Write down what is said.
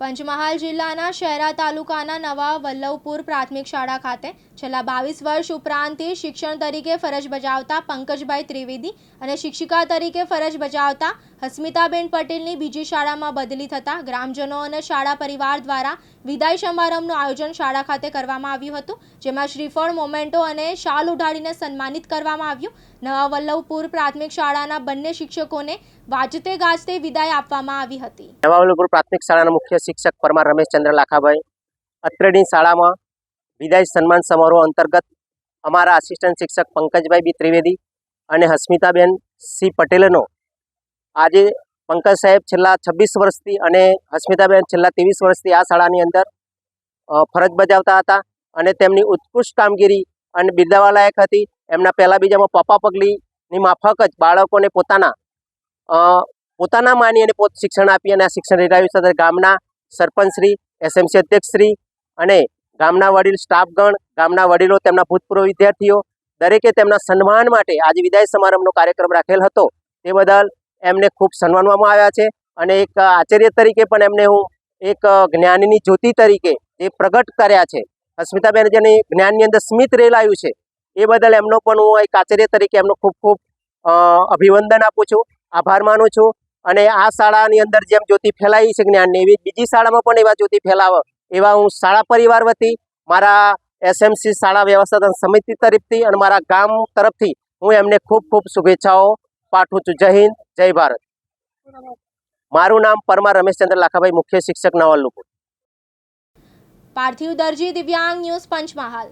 પંચમહાલ જિલ્લાના શહેરા તાલુકાના નવા વલ્લભપુર પ્રાથમિક શાળા ખાતે છેલ્લા બાવીસ વર્ષ ઉપરાંત શિક્ષણ તરીકે ફરજ બજાવતા પંકજભાઈ ત્રિવેદી અને શિક્ષિકા તરીકે ફરજ બજાવતા હસ્મિતાબેન પટેલની બીજી શાળામાં બદલી થતાં ગ્રામજનો અને શાળા પરિવાર દ્વારા વિદાય સમારંભનું આયોજન શાળા ખાતે કરવામાં આવ્યું હતું, જેમાં શ્રીફળ, મોમેન્ટો અને શાલ ઉઢાડીને સન્માનિત કરવામાં આવ્યું. નવા વલ્લભપુર પ્રાથમિક શાળાના બંને શિક્ષકોને વાજતે ગાજતે વિદાય આપવામાં આવી હતી. નવાવલપુર પ્રાથમિક શાળાના મુખ્ય શિક્ષક પરમાર રમેશચંદ્ર લાખાભાઈ અત્રેની શાળામાં વિદાય સન્માન સમારોહ અંતર્ગત અમારા આસિસ્ટન્ટ શિક્ષક પંકજભાઈ બી ત્રિવેદી અને હસ્મિતાબેન સી પટેલનો આજે પંકજ સાહેબ છેલ્લા છવ્વીસ વર્ષથી અને હસ્મિતાબેન છેલ્લા ત્રેવીસ વર્ષથી આ શાળાની અંદર ફરજ બજાવતા હતા અને તેમની ઉત્કૃષ્ટ કામગીરી અને બિરદાવા લાયક હતી. એમના પહેલાં બીજામાં પપ્પા પગલીની માફક જ બાળકોને પોતાના પોતાના માની અને પોત શિક્ષણ આપી અને આ શિક્ષણ રેડાવ્યું સાથે ગામના સરપંચશ્રી, એસએમસી અધ્યક્ષશ્રી અને ગામના વડીલ, સ્ટાફગણ, ગામના વડીલો, તેમના ભૂતપૂર્વ વિદ્યાર્થીઓ, દરેકે તેમના સન્માન માટે આજે વિદાય સમારંભનો કાર્યક્રમ રાખેલ હતો. તે બદલ એમને ખૂબ સન્માનવામાં આવ્યા છે અને એક આચાર્ય તરીકે પણ એમને હું એક જ્ઞાનની જ્યોતિ તરીકે જે પ્રગટ કર્યા છે. અસ્મિતાબેન જેની જ્ઞાનની અંદર સ્મિત રેલાયું છે, એ બદલ એમનો પણ હું એક આચાર્ય તરીકે એમનો ખૂબ ખૂબ અભિવંદન આપું છું, આભાર માનું છું અને આ શાળાની અંદર જેમ જ્યોતિ ફેલાઈ છે જ્ઞાનની, એવી બીજી શાળામાં પણ એવા જ્યોતિ ફેલાવે, એવા હું શાળા પરિવાર વતી, મારા એસએમસી શાળા વ્યવસ્થાપન સમિતિ તરફથી અને મારા ગામ તરફથી હું એમને ખૂબ ખૂબ શુભેચ્છાઓ પાઠવું છું. જય હિન્દ, જય ભારત. મારું નામ પરમાર રમેશચંદ્ર લાખાભાઈ, મુખ્ય શિક્ષક નવલપુર પાર્થિવ દરજી, દિવ્યાંગ ન્યૂઝ પંચમહાલ.